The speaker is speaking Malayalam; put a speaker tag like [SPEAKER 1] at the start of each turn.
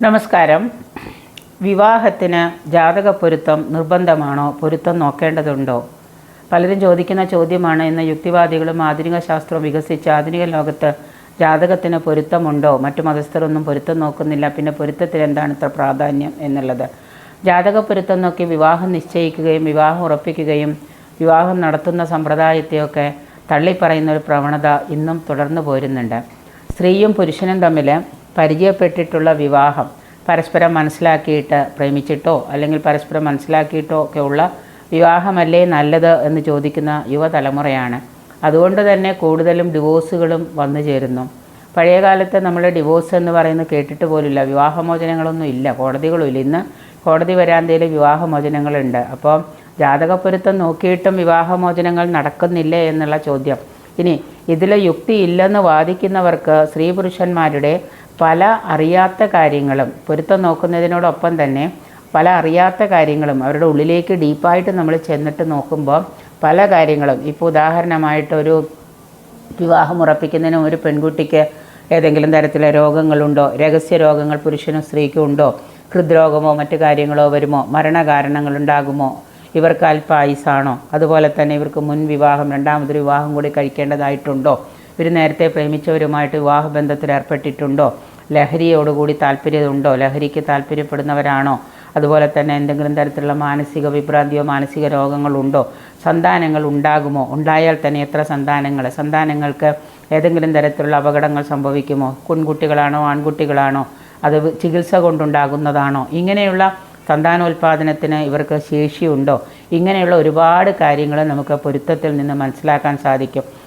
[SPEAKER 1] നമസ്കാരം. വിവാഹത്തിന് ജാതക പൊരുത്തം നിർബന്ധമാണോ? പൊരുത്തം നോക്കേണ്ടതുണ്ടോ? പലരും ചോദിക്കുന്ന ചോദ്യമാണ് ഇന്ന് യുക്തിവാദികളും ആധുനിക ശാസ്ത്രവും വികസിച്ച ആധുനിക ലോകത്ത് ജാതകത്തിന് പൊരുത്തമുണ്ടോ? മറ്റു മതസ്ഥരൊന്നും പൊരുത്തം നോക്കുന്നില്ല. പിന്നെ പൊരുത്തത്തിന് എന്താണ് ഇത്ര പ്രാധാന്യം എന്നുള്ളത്? ജാതക പൊരുത്തം നോക്കി വിവാഹം നിശ്ചയിക്കുകയും വിവാഹം ഉറപ്പിക്കുകയും വിവാഹം നടത്തുന്ന സമ്പ്രദായത്തെയൊക്കെ തള്ളിപ്പറയുന്ന ഒരു പ്രവണത ഇന്നും തുടർന്നു പോരുന്നുണ്ട്. സ്ത്രീയും പുരുഷനും തമ്മിൽ പരിചയപ്പെട്ടിട്ടുള്ള വിവാഹം പരസ്പരം മനസ്സിലാക്കിയിട്ട് പ്രേമിച്ചിട്ടോ അല്ലെങ്കിൽ പരസ്പരം മനസ്സിലാക്കിയിട്ടോ ഒക്കെ ഉള്ള വിവാഹമല്ലേ നല്ലത് എന്ന് ചോദിക്കുന്ന യുവതലമുറയാണ്. അതുകൊണ്ട് തന്നെ കൂടുതലും ഡിവോഴ്സുകളും വന്നു ചേരുന്നു. പഴയ കാലത്ത് നമ്മൾ ഡിവോഴ്സ് എന്ന് പറയുന്നത് കേട്ടിട്ട് പോലില്ല വിവാഹമോചനങ്ങളൊന്നും ഇല്ല. കോടതികളും ഇല്ല ഇന്ന് കോടതി വരാന്തയിൽ വിവാഹമോചനങ്ങളുണ്ട്. അപ്പോൾ ജാതകപ്പൊരുത്തം നോക്കിയിട്ടും വിവാഹമോചനങ്ങൾ നടക്കുന്നില്ലേ എന്നുള്ള ചോദ്യം. ഇനി ഇതിൽ യുക്തി ഇല്ലെന്ന് വാദിക്കുന്നവർക്ക് സ്ത്രീ പുരുഷന്മാരുടെ പല അറിയാത്ത കാര്യങ്ങളും പൊരുത്തം നോക്കുന്നതിനോടൊപ്പം തന്നെ പല അറിയാത്ത കാര്യങ്ങളും അവരുടെ ഉള്ളിലേക്ക് ഡീപ്പായിട്ട് നമ്മൾ ചെന്നിട്ട് നോക്കുമ്പോൾ പല കാര്യങ്ങളും. ഇപ്പോൾ ഉദാഹരണമായിട്ടൊരു വിവാഹം ഉറപ്പിക്കുന്നതിന് ഒരു പെൺകുട്ടിക്ക് ഏതെങ്കിലും തരത്തിലെ രോഗങ്ങളുണ്ടോ? രഹസ്യ രോഗങ്ങൾ പുരുഷനും സ്ത്രീക്കും ഉണ്ടോ? ഹൃദ്രോഗമോ മറ്റു കാര്യങ്ങളോ വരുമോ? മരണകാരണങ്ങൾ ഉണ്ടാകുമോ ഇവർക്ക് അല്പായുസാണോ? അതുപോലെ തന്നെ ഇവർക്ക് മുൻ വിവാഹം രണ്ടാമതൊരു വിവാഹം കൂടി കഴിക്കേണ്ടതായിട്ടുണ്ടോ? ഇവർ നേരത്തെ പ്രേമിച്ചവരുമായിട്ട് വിവാഹബന്ധത്തിൽ ഏർപ്പെട്ടിട്ടുണ്ടോ? ലഹരിയോടുകൂടി താല്പര്യമുണ്ടോ? ലഹരിക്ക് താല്പര്യപ്പെടുന്നവരാണോ? അതുപോലെ തന്നെ എന്തെങ്കിലും തരത്തിലുള്ള മാനസിക വിഭ്രാന്തിയോ മാനസിക രോഗങ്ങളുണ്ടോ? സന്താനങ്ങൾ ഉണ്ടാകുമോ? ഉണ്ടായാൽ തന്നെ എത്ര സന്താനങ്ങൾ? സന്താനങ്ങൾക്ക് ഏതെങ്കിലും തരത്തിലുള്ള അപകടങ്ങൾ സംഭവിക്കുമോ? കുൺകുട്ടികളാണോ? ആൺകുട്ടികളാണോ? അത് ചികിത്സ കൊണ്ടുണ്ടാകുന്നതാണോ? ഇങ്ങനെയുള്ള സന്താനോൽപാദനത്തിന് ഇവർക്ക് ശേഷിയുണ്ടോ? ഇങ്ങനെയുള്ള ഒരുപാട് കാര്യങ്ങൾ നമുക്ക് പൊരുത്തത്തിൽ നിന്ന് മനസ്സിലാക്കാൻ സാധിക്കും.